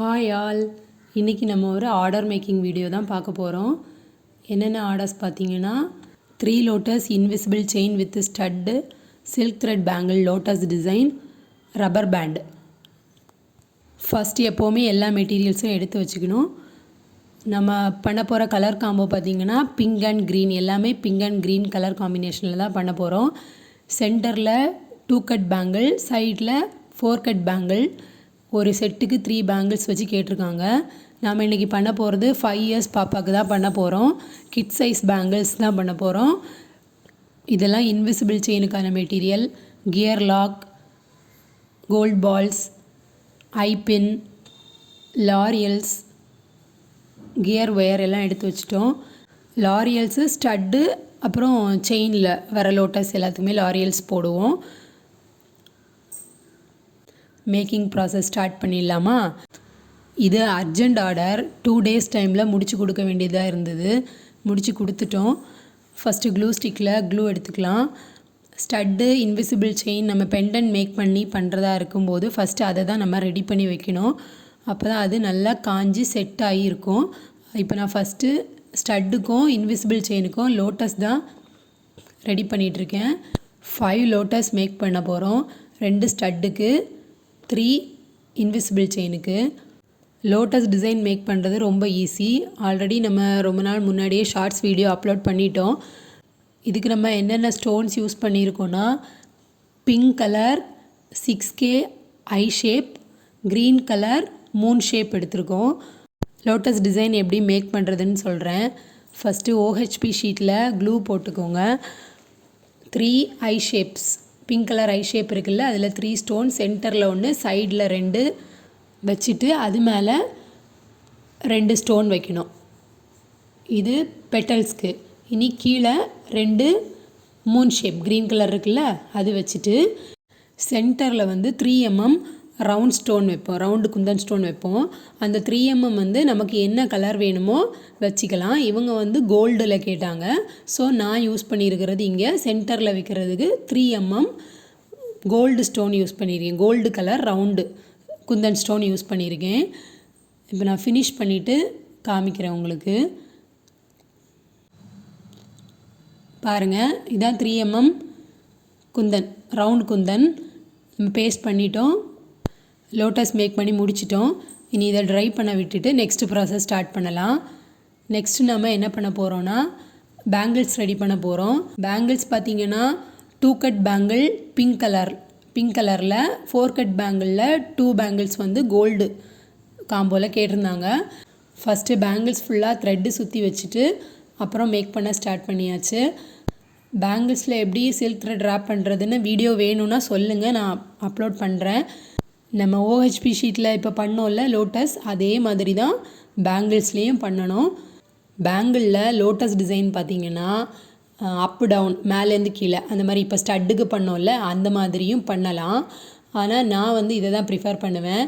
Hi all இன்றைக்கி நம்ம ஒரு ஆர்டர் மேக்கிங் வீடியோ தான் பார்க்க போகிறோம் என்னென்ன ஆர்டர்ஸ் பார்த்தீங்கன்னா three lotus invisible chain with stud silk thread bangle lotus design rubber band first எப்போவுமே எல்லா மெட்டீரியல்ஸும் எடுத்து வச்சுக்கணும். நம்ம பண்ண போகிற கலர் காம்போ பார்த்தீங்கன்னா பிங்க் அண்ட் க்ரீன் எல்லாமே பிங்க் அண்ட் க்ரீன் கலர் காம்பினேஷனில் தான் பண்ண போகிறோம் சென்டரில் டூ கட் பேங்கிள் சைடில் ஃபோர் கட் பேங்கிள் ஒரு செட்டுக்கு த்ரீ பேங்கிள்ஸ் வச்சு கேட்டிருக்காங்க. நாம் இன்றைக்கி பண்ண போகிறது ஃபைவ் இயர்ஸ் பாப்பாவுக்கு தான் பண்ண போகிறோம் கிட் சைஸ் பேங்கிள்ஸ் தான் பண்ண போகிறோம் இதெல்லாம் invisible செயினுக்கான material gear lock gold balls eye pin லாரியல்ஸ் gear wire எல்லாம் எடுத்து வச்சிட்டோம். லாரியல்ஸு ஸ்டட்டு அப்புறம் செயினில் வர லோட்டஸ் எல்லாத்துக்குமே லாரியல்ஸ் போடுவோம். மேக்கிங் ப்ராசஸ் ஸ்டார்ட் பண்ணிடலாமா? இது அர்ஜெண்ட் ஆர்டர். டூ டேஸ் டைமில் முடிச்சு கொடுக்க வேண்டியதாக இருந்தது. முடிச்சு கொடுத்துட்டோம். ஃபஸ்ட்டு க்ளூ ஸ்டிக்கில் க்ளூ எடுத்துக்கலாம். ஸ்டட்டு இன்விசிபிள் செயின் நம்ம பெண்டன் மேக் பண்ணி பண்ணுறதா இருக்கும்போது ஃபஸ்ட்டு அதை தான் நம்ம ரெடி பண்ணி வைக்கணும். அப்போ தான் அது நல்லா காஞ்சி செட் ஆகி இருக்கும். இப்போ நான் ஃபஸ்ட்டு ஸ்டட்டுக்கும் இன்விசிபிள் செயினுக்கும் லோட்டஸ் தான் ரெடி பண்ணிகிட்ருக்கேன் ஃபைவ் லோட்டஸ் மேக் பண்ண போகிறோம் ரெண்டு ஸ்டட்டுக்கு. த்ரீ இன்விசிபிள் செயினுக்கு லோட்டஸ் டிசைன் மேக் பண்ணுறது ரொம்ப ஈஸி ஆல்ரெடி நம்ம ரொம்ப நாள் முன்னாடியே ஷார்ட்ஸ் வீடியோ அப்லோட் பண்ணிட்டோம். இதுக்கு நம்ம என்னென்ன stones use பண்ணியிருக்கோன்னா pink colour six K eye shape green colour moon shape எடுத்திருக்கோம். லோட்டஸ் டிசைன் எப்படி மேக் பண்ணுறதுன்னு சொல்கிறேன் ஃபஸ்ட்டு ஓஹெச்பி ஷீட்டில் க்ளூ போட்டுக்கோங்க. Three eye shapes pink colour eye shape இருக்குல்ல அதில் த்ரீ ஸ்டோன் சென்டரில் ஒன்று சைடில் ரெண்டு வச்சுட்டு அது மேலே ரெண்டு ஸ்டோன் வைக்கணும். இது பெட்டல்ஸ்க்கு இனி கீழே ரெண்டு மூன் ஷேப் க்ரீன் கலர் இருக்குல்ல அது வச்சுட்டு சென்டரில் வந்து த்ரீ எம்எம் ரவுண்ட் ஸ்டோன் வைப்போம். ரவுண்டு குந்தன் ஸ்டோன் வைப்போம். அந்த த்ரீ எம்எம் வந்து நமக்கு என்ன கலர் வேணுமோ வச்சுக்கலாம். இவங்க வந்து கோல்டில் கேட்டாங்க. ஸோ நான் யூஸ் பண்ணியிருக்கிறது இங்கே சென்டரில் வைக்கிறதுக்கு three MM gold stone use பண்ணியிருக்கேன். Gold colour round kundan stone use பண்ணியிருக்கேன். இப்போ நான் ஃபினிஷ் பண்ணிவிட்டு காமிக்கிறேன் உங்களுக்கு. பாருங்கள் இதான் three MM kundan round kundan. நம்ம பேஸ்ட் பண்ணிட்டோம். லோட்டஸ் மேக் பண்ணி முடிச்சிட்டோம். இனி இதை ட்ரை பண்ண விட்டுட்டு நெக்ஸ்ட் ப்ராசஸ் ஸ்டார்ட் பண்ணலாம். நெக்ஸ்ட்டு நம்ம என்ன பண்ண போகிறோன்னா பேங்கிள்ஸ் ரெடி பண்ண போகிறோம் பேங்கிள்ஸ் பார்த்திங்கன்னா two cut bangle pink colour pink கலரில் ஃபோர் கட் பேங்கிளில் டூ பேங்கிள்ஸ் வந்து கோல்டு காம்போவில் கேட்டிருந்தாங்க. ஃபஸ்ட்டு பேங்கிள்ஸ் ஃபுல்லாக த்ரெட்டு சுற்றி வச்சுட்டு அப்புறம் மேக் பண்ண ஸ்டார்ட் பண்ணியாச்சு. பேங்கிள்ஸில் எப்படி சில்க் த்ரெட் ட்ராப் பண்ணுறதுன்னு வீடியோ வேணும்னா சொல்லுங்கள் நான் அப்லோட் பண்ணுறேன் நம்ம ஓஹெச்பி ஷீட்டில் இப்போ பண்ணோம்ல லோட்டஸ் அதே மாதிரி தான் பேங்கிள்ஸ்லேயும் பண்ணணும் பேங்கிளில் லோட்டஸ் டிசைன் பார்த்திங்கன்னா அப் டவுன் மேலேருந்து கீழே அந்த மாதிரி இப்போ ஸ்டட்டுக்கு பண்ணோம்ல அந்த மாதிரியும் பண்ணலாம். ஆனால் நான் வந்து இதை தான் ப்ரிஃபர் பண்ணுவேன்.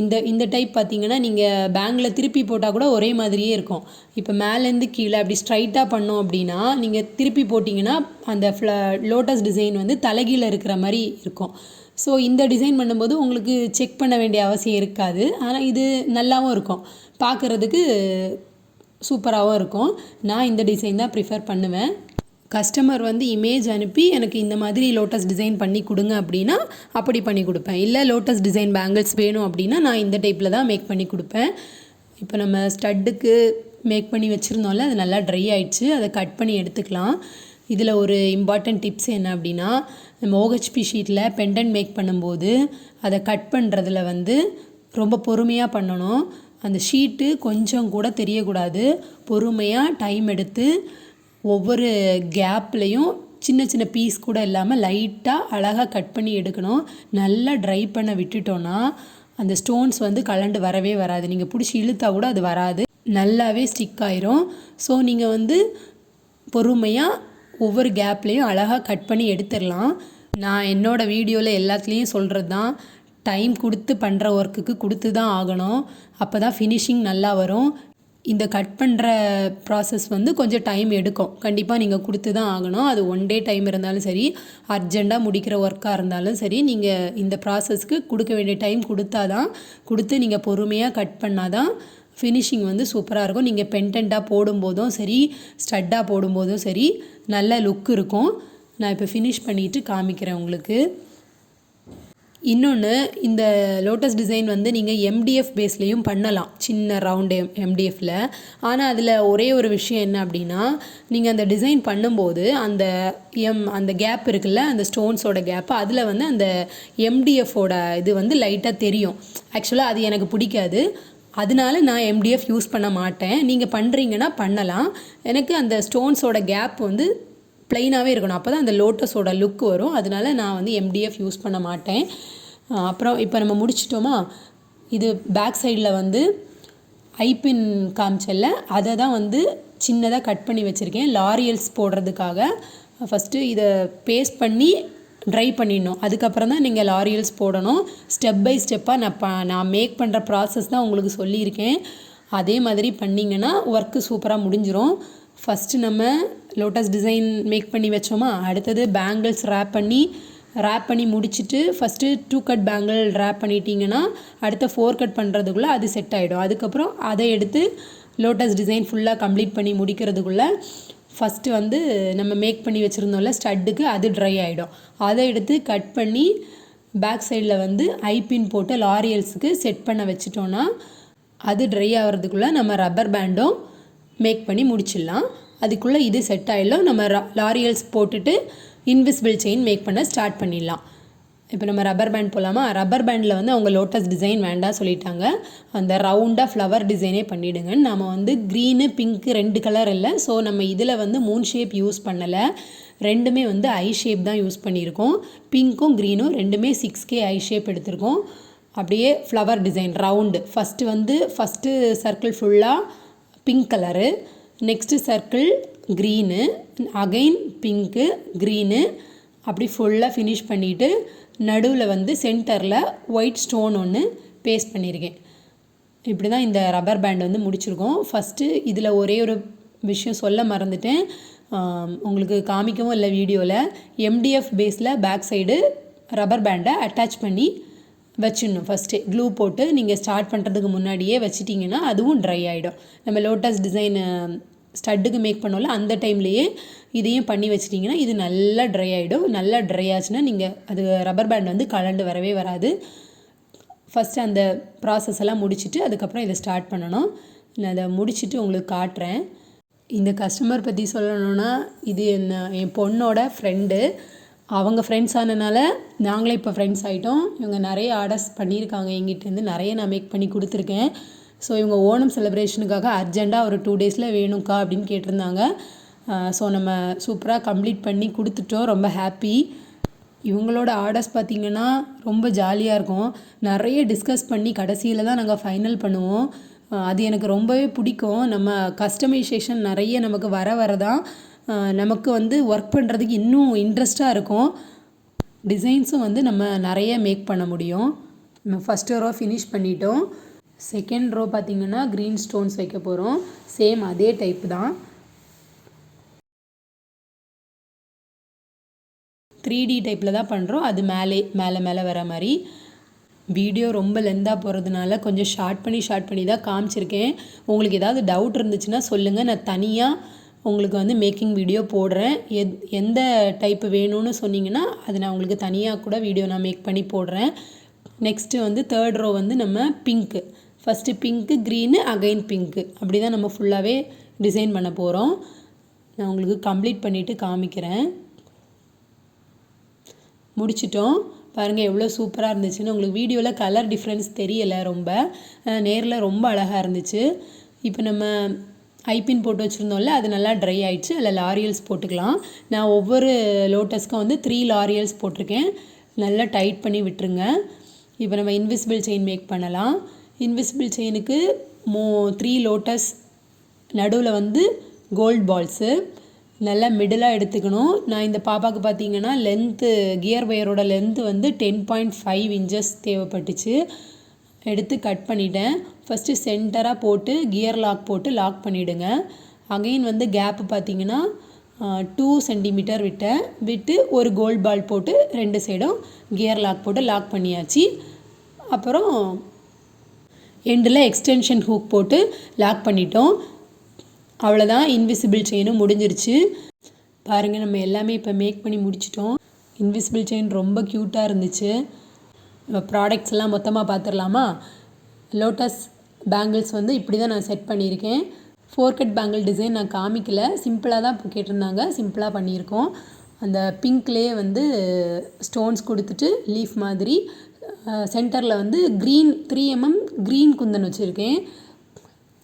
இந்த இந்த டைப் பார்த்தீங்கன்னா நீங்கள் பேங்கில் திருப்பி போட்டால் கூட ஒரே மாதிரியே இருக்கும். இப்போ மேலேருந்து கீழே அப்படி ஸ்ட்ரைட்டாக பண்ணோம் அப்படின்னா நீங்கள் திருப்பி போட்டிங்கன்னா அந்த ஃப்ள லோட்டஸ் டிசைன் வந்து தலைகீழ இருக்கிற மாதிரி இருக்கும். ஸோ இந்த டிசைன் பண்ணும்போது உங்களுக்கு செக் பண்ண வேண்டிய அவசியம் இருக்காது. ஆனால் இது நல்லாவும் இருக்கும். பார்க்குறதுக்கு சூப்பராகவும் இருக்கும். நான் இந்த டிசைன் தான் ப்ரிஃபர் பண்ணுவேன். கஸ்டமர் வந்து இமேஜ் அனுப்பி எனக்கு இந்த மாதிரி லோட்டஸ் டிசைன் பண்ணி கொடுங்க அப்படின்னா அப்படி பண்ணி கொடுப்பேன். இல்லை லோட்டஸ் டிசைன் பேங்கிள்ஸ் வேணும் அப்படின்னா நான் இந்த டைப்பில் தான் மேக் பண்ணி கொடுப்பேன். இப்போ நம்ம ஸ்டட்டுக்கு மேக் பண்ணி வச்சுருந்தோம்ல அது நல்லா ட்ரை ஆயிடுச்சு. அதை கட் பண்ணி எடுத்துக்கலாம். இதில் ஒரு இம்பார்ட்டண்ட் டிப்ஸ் என்ன அப்படின்னா நம்ம ஓஹெச்பி ஷீட்டில் பெண்டன் மேக் பண்ணும்போது அதை கட் பண்ணுறதுல வந்து ரொம்ப பொறுமையாக பண்ணணும். அந்த ஷீட்டு கொஞ்சம் கூட தெரியக்கூடாது. பொறுமையாக டைம் எடுத்து ஒவ்வொரு கேப்லேயும் சின்ன சின்ன பீஸ் கூட இல்லாமல் லைட்டாக அழகாக கட் பண்ணி எடுக்கணும். நல்லா ட்ரை பண்ண விட்டுட்டோன்னா அந்த ஸ்டோன்ஸ் வந்து கலண்டு வரவே வராது. நீங்கள் பிடிச்சி இழுத்தா கூட அது வராது. நல்லாவே ஸ்டிக் ஆயிரும். ஸோ நீங்கள் வந்து பொறுமையாக ஒவ்வொரு கேப்லேயும் அழகாக கட் பண்ணி எடுத்துடலாம். நான் என்னோடய வீடியோவில் எல்லாத்துலேயும் சொல்கிறது தான் டைம் கொடுத்து பண்ணுற ஒர்க்குக்கு கொடுத்து தான் ஆகணும். அப்போ தான் ஃபினிஷிங் நல்லா வரும். இந்த கட் பண்ணுற ப்ராசஸ் வந்து கொஞ்சம் டைம் எடுக்கும். கண்டிப்பாக நீங்கள் கொடுத்து தான் ஆகணும். அது ஒன் டே டைம் இருந்தாலும் சரி அர்ஜெண்ட்டாக முடிக்கிற ஒர்க்காக இருந்தாலும் சரி நீங்கள் இந்த ப்ராசஸ்க்கு கொடுக்க வேண்டிய டைம் கொடுத்தா தான் கொடுத்து நீங்கள் பொறுமையாக கட் பண்ணால் தான் ஃபினிஷிங் வந்து சூப்பராக இருக்கும். நீங்கள் பென்டெண்ட்டாக போடும்போதும் சரி ஸ்டட்டாக போடும்போதும் சரி நல்ல லுக் இருக்கும். நான் இப்போ ஃபினிஷ் பண்ணிவிட்டு காமிக்கிறேன் உங்களுக்கு. இன்னொன்று இந்த லோட்டஸ் டிசைன் வந்து நீங்கள் எம்டிஎஃப் பேஸ்லேயும் பண்ணலாம். சின்ன ரவுண்டு எம் எம்டிஎஃப்பில் ஆனால் அதில் ஒரே ஒரு விஷயம் என்ன அப்படின்னா நீங்கள் அந்த டிசைன் பண்ணும்போது அந்த எம் அந்த கேப் இருக்குல்ல அந்த ஸ்டோன்ஸோட கேப் அதில் வந்து அந்த எம்டிஎஃபோட இது வந்து லைட்டாக தெரியும். ஆக்சுவலாக அது எனக்கு பிடிக்காது. அதனால நான் எம்டிஎஃப் யூஸ் பண்ண மாட்டேன். நீங்கள் பண்ணுறீங்கன்னா பண்ணலாம். எனக்கு அந்த ஸ்டோன்ஸோட கேப் வந்து ப்ளைனாகவே இருக்கணும். அப்போ தான் அந்த லோட்டஸோட லுக் வரும். அதனால நான் வந்து எம்டிஎஃப் யூஸ் பண்ண மாட்டேன். அப்புறம் இப்போ நம்ம முடிச்சிட்டோமா? இது பேக் சைடில் வந்து ஐபின் காமிச்சல்ல. அதை தான் வந்து சின்னதாக கட் பண்ணி வச்சுருக்கேன். லாரியல்ஸ் போடுறதுக்காக. ஃபஸ்ட்டு இதை பேஸ்ட் பண்ணி ட்ரை பண்ணிடணும். அதுக்கப்புறம் தான் நீங்கள் லாரியல்ஸ் போடணும். ஸ்டெப் பை ஸ்டெப்பாக நான் ப நான் மேக் பண்ணுற ப்ராசஸ் தான் உங்களுக்கு சொல்லியிருக்கேன். அதே மாதிரி பண்ணிங்கன்னா ஒர்க்கு சூப்பராக முடிஞ்சிடும் ஃபஸ்ட்டு நம்ம லோட்டஸ் டிசைன் மேக் பண்ணி வச்சோமா? அடுத்தது பேங்கிள்ஸ் ரேப் பண்ணி ரேப் பண்ணி முடிச்சுட்டு first two cut bangle wrap பண்ணிட்டீங்கன்னா அடுத்த ஃபோர் கட் பண்ணுறதுக்குள்ளே அது செட் ஆகிடும் அதுக்கப்புறம் அதை எடுத்து லோட்டஸ் டிசைன் ஃபுல்லாக கம்ப்ளீட் பண்ணி முடிக்கிறதுக்குள்ளே ஃபஸ்ட்டு வந்து நம்ம மேக் பண்ணி வச்சுருந்தோம்ல ஸ்டட்டுக்கு அது ட்ரை ஆகிடும் அதை எடுத்து கட் பண்ணி பேக் சைடில் வந்து ஐபின் போட்டு லாரியல்ஸுக்கு செட் பண்ண வச்சிட்டோன்னா அது ட்ரை ஆகிறதுக்குள்ளே நம்ம ரப்பர் பேண்டும் மேக் பண்ணி முடிச்சிடலாம். அதுக்குள்ளே இது செட் ஆகிடலாம் நம்ம லாரியல்ஸ் போட்டுட்டு இன்விசிபிள் செயின் மேக் பண்ண ஸ்டார்ட் பண்ணிடலாம். இப்போ நம்ம ரப்பர் பேண்ட் போகலாமா ரப்பர் பேண்டில் வந்து அவங்க லோட்டஸ் டிசைன் வேண்டாம் சொல்லிட்டாங்க. அந்த ரவுண்டாக ஃப்ளவர் டிசைனே பண்ணிவிடுங்க நம்ம வந்து க்ரீனு பிங்க்கு ரெண்டு கலர் இல்லை. ஸோ நம்ம இதில் வந்து மூன் ஷேப் யூஸ் பண்ணலை. ரெண்டுமே வந்து ஐ ஷேப் தான் யூஸ் பண்ணியிருக்கோம். பிங்க்கும் க்ரீனும் ரெண்டுமே சிக்ஸ் கே ஐ ஷேப் எடுத்திருக்கோம். அப்படியே ஃப்ளவர் டிசைன் ரவுண்டு ஃபஸ்ட்டு வந்து ஃபஸ்ட்டு சர்க்கிள் ஃபுல்லாக pink colour next circle green again pink green அப்படி ஃபுல்லாக ஃபினிஷ் பண்ணிவிட்டு நடுவில் வந்து சென்டரில் ஒயிட் ஸ்டோன் ஒன்று பேஸ்ட் பண்ணியிருக்கேன் இப்படி தான் இந்த ரப்பர் பேண்ட் வந்து முடிச்சிருக்கோம். ஃபஸ்ட்டு இதில் ஒரே ஒரு விஷயம் சொல்ல மறந்துட்டேன். உங்களுக்கு காமிக்கவும் இல்லை வீடியோவில் எம்டிஎஃப் பேஸில் பேக் சைடு ரப்பர் பேண்டை அட்டாச் பண்ணி வச்சிடணும். ஃபஸ்ட்டு க்ளூ போட்டு நீங்கள் ஸ்டார்ட் பண்ணுறதுக்கு முன்னாடியே வச்சிட்டிங்கன்னா அதுவும் ட்ரை ஆகிடும் நம்ம லோட்டஸ் டிசைனு ஸ்டட்டுக்கு மேக் பண்ணோம்ல அந்த டைம்லேயே இதையும் பண்ணி வச்சிட்டிங்கன்னா இது நல்லா ட்ரை ஆகிடும் நல்லா ட்ரை ஆச்சுன்னா நீங்கள் அது ரப்பர் பேண்ட் வந்து கலண்டு வரவே வராது. ஃபஸ்ட்டு அந்த ப்ராசஸ் எல்லாம் முடிச்சுட்டு அதுக்கப்புறம் இதை ஸ்டார்ட் பண்ணணும். நான் அதை முடிச்சுட்டு உங்களுக்கு காட்டுறேன். இந்த கஸ்டமர் பற்றி சொல்லணுன்னா இது என்ன என் பொண்ணோட ஃப்ரெண்டு அவங்க ஃப்ரெண்ட்ஸ் ஆனனால நாங்களே இப்போ ஃப்ரெண்ட்ஸ் ஆகிட்டோம் இவங்க நிறைய ஆர்டர்ஸ் பண்ணியிருக்காங்க. எங்கிட்டேருந்து நிறைய நான் மேக் பண்ணி கொடுத்துருக்கேன். ஸோ இவங்க ஓணம் செலிப்ரேஷனுக்காக அர்ஜெண்ட்டாக ஒரு டூ டேஸில் வேணும்க்கா அப்படின்னு கேட்டிருந்தாங்க. ஸோ நம்ம சூப்பராக கம்ப்ளீட் பண்ணி கொடுத்துட்டோம். ரொம்ப ஹாப்பி இவங்களோட ஆர்டர்ஸ் பார்த்திங்கன்னா ரொம்ப ஜாலியாக இருக்கும். நிறைய டிஸ்கஸ் பண்ணி கடைசியில் தான் நாங்கள் ஃபைனல் பண்ணுவோம். அது எனக்கு ரொம்பவே பிடிக்கும். நம்ம கஸ்டமைசேஷன் நிறைய நமக்கு வர வர தான் நமக்கு வந்து ஒர்க் பண்ணுறதுக்கு இன்னும் இன்ட்ரெஸ்ட்டாக இருக்கும். டிசைன்ஸும் வந்து நம்ம நிறைய மேக் பண்ண முடியும். நம்ம ஃபஸ்ட் ரோ ஃபினிஷ் பண்ணிட்டோம். செகண்ட் ரோ பார்த்திங்கன்னா க்ரீன் ஸ்டோன்ஸ் வைக்க போகிறோம் சேம் அதே டைப் தான். த்ரீ டி டைப்பில் தான் பண்ணுறோம் அது மேலே மேலே மேலே வர மாதிரி. வீடியோ ரொம்ப லென்த்தாக போகிறதுனால கொஞ்சம் ஷார்ட் பண்ணி ஷார்ட் பண்ணி தான் காமிச்சிருக்கேன். உங்களுக்கு ஏதாவது டவுட் இருந்துச்சுன்னா சொல்லுங்கள் நான் தனியாக உங்களுக்கு வந்து மேக்கிங் வீடியோ போடுறேன். எத் எந்த டைப்பு வேணும்னு சொன்னீங்கன்னா அது நான் உங்களுக்கு தனியாக கூட வீடியோ நான் மேக் பண்ணி போடுறேன். நெக்ஸ்ட்டு வந்து தேர்ட் ரோ வந்து நம்ம pink first pink green again pink அப்படி தான் நம்ம ஃபுல்லாகவே டிசைன் பண்ண போகிறோம் நான் உங்களுக்கு கம்ப்ளீட் பண்ணிவிட்டு காமிக்கிறேன். முடிச்சிட்டோம். பாருங்கள் எவ்வளோ சூப்பராக இருந்துச்சுன்னு. உங்களுக்கு வீடியோவில் கலர் டிஃப்ரென்ஸ் தெரியலை ரொம்ப. நேரில் ரொம்ப அழகாக இருந்துச்சு. இப்போ நம்ம ஐபின் போட்டு வச்சுருந்தோம்ல அது நல்லா ட்ரை ஆயிடுச்சு. அதில் லாரியல்ஸ் போட்டுக்கலாம். நான் ஒவ்வொரு லோட்டஸ்க்கும் வந்து த்ரீ லாரியல்ஸ் போட்டிருக்கேன். நல்லா டைட் பண்ணி விட்டுருங்க. இப்போ நம்ம இன்விசிபிள் செயின் மேக் பண்ணலாம். இன்விசிபிள் செயினுக்கு மோ த்ரீ லோட்டஸ் நடுவில் வந்து கோல்ட் பால்ஸு நல்லா மிடிலாக எடுத்துக்கணும். நான் இந்த பாப்பாவுக்கு பார்த்தீங்கன்னா லென்த்து கியர் ஒயரோட லென்த்து வந்து டென் பாயிண்ட் ஃபைவ் இன்ச்சஸ் தேவைப்பட்டுச்சு. எடுத்து கட் பண்ணிட்டேன். ஃபஸ்ட்டு சென்டராக போட்டு கியர் லாக் போட்டு லாக் பண்ணிவிடுங்க அகைன் வந்து கேப்பு பார்த்தீங்கன்னா டூ சென்டிமீட்டர் விட்டேன். விட்டு ஒரு கோல்ட் பால் போட்டு ரெண்டு சைடும் கியர் லாக் போட்டு லாக் பண்ணியாச்சு. அப்புறம் எண்டில் எக்ஸ்டென்ஷன் ஹூக் போட்டு லாக் பண்ணிட்டோம். அவ்வளோதான் இன்விசிபிள் செயினும் முடிஞ்சிருச்சு. பாருங்கள் நம்ம எல்லாமே இப்போ மேக் பண்ணி முடிச்சிட்டோம். இன்விசிபிள் செயின் ரொம்ப க்யூட்டாக இருந்துச்சு. நம்ம ப்ராடக்ட்ஸ் எல்லாம் மொத்தமாக பார்த்துடலாமா லோட்டஸ் பேங்கிள்ஸ் வந்து இப்படி தான் நான் செட் பண்ணியிருக்கேன். ஃபோர் கட் பேங்கிள் டிசைன் நான் காமிக்கல. சிம்பிளாக தான் இப்போ கேட்டிருந்தாங்க. சிம்பிளாக பண்ணியிருக்கோம். அந்த பிங்க்லேயே வந்து ஸ்டோன்ஸ் கொடுத்துட்டு லீஃப் மாதிரி சென்டரில் வந்து green three MM green kundan வச்சுருக்கேன்.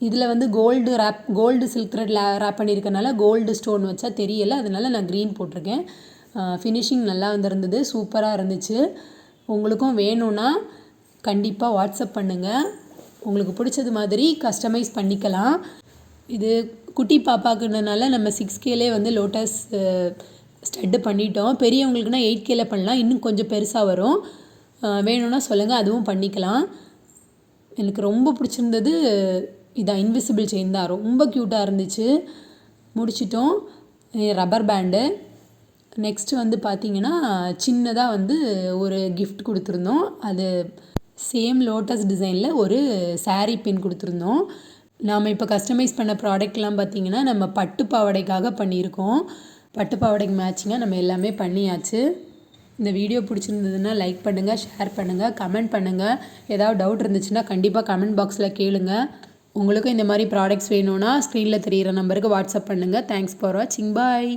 இதில் வந்து gold wrap gold silk thread wrap பண்ணியிருக்கனால gold stone வச்சா தெரியலை. அதனால நான் க்ரீன் போட்டிருக்கேன். ஃபினிஷிங் நல்லா வந்திருந்தது. சூப்பராக இருந்துச்சு. உங்களுக்கும் வேணும்னா கண்டிப்பாக வாட்ஸ்அப் பண்ணுங்கள் உங்களுக்கு பிடிச்சது மாதிரி கஸ்டமைஸ் பண்ணிக்கலாம். இது குட்டி பாப்பாக்குனால நம்ம சிக்ஸ் கேலே வந்து லோட்டஸ் ஸ்டட்டு பண்ணிட்டோம். பெரியவங்களுக்குனா எயிட் கேல பண்ணலாம். இன்னும் கொஞ்சம் பெருசாக வரும். வேணும்னா சொல்லுங்கள் அதுவும் பண்ணிக்கலாம். எனக்கு ரொம்ப பிடிச்சிருந்தது இதான் இன்விசிபிள் செயின் தான். ரொம்ப க்யூட்டாக இருந்துச்சு. முடிச்சிட்டோம். ரப்பர் பேண்டு நெக்ஸ்ட்டு வந்து பார்த்தீங்கன்னா சின்னதாக வந்து ஒரு கிஃப்ட் கொடுத்துருந்தோம். அது சேம் லோட்டஸ் டிசைனில் ஒரு சாரீ பின் கொடுத்துருந்தோம். நாம் இப்போ கஸ்டமைஸ் பண்ண ப்ராடக்ட்லாம் பார்த்தீங்கன்னா நம்ம பட்டு பாவாடைக்காக பண்ணியிருக்கோம். பட்டு பாவாடைக்கு மேட்சிங்காக நம்ம எல்லாமே பண்ணியாச்சு. இந்த வீடியோ பிடிச்சிருந்ததுன்னா லைக் பண்ணுங்கள் ஷேர் பண்ணுங்கள் கமெண்ட் பண்ணுங்கள் ஏதாவது டவுட் இருந்துச்சுன்னா கண்டிப்பாக கமெண்ட் பாக்ஸில் கேளுங்க. உங்களுக்கும் இந்த மாதிரி ப்ராடக்ட்ஸ் வேணும்னா ஸ்க்ரீனில் தெரிகிற நம்பருக்கு வாட்ஸ்அப் பண்ணுங்கள் தேங்க்ஸ் ஃபார் வாட்சிங் பாய்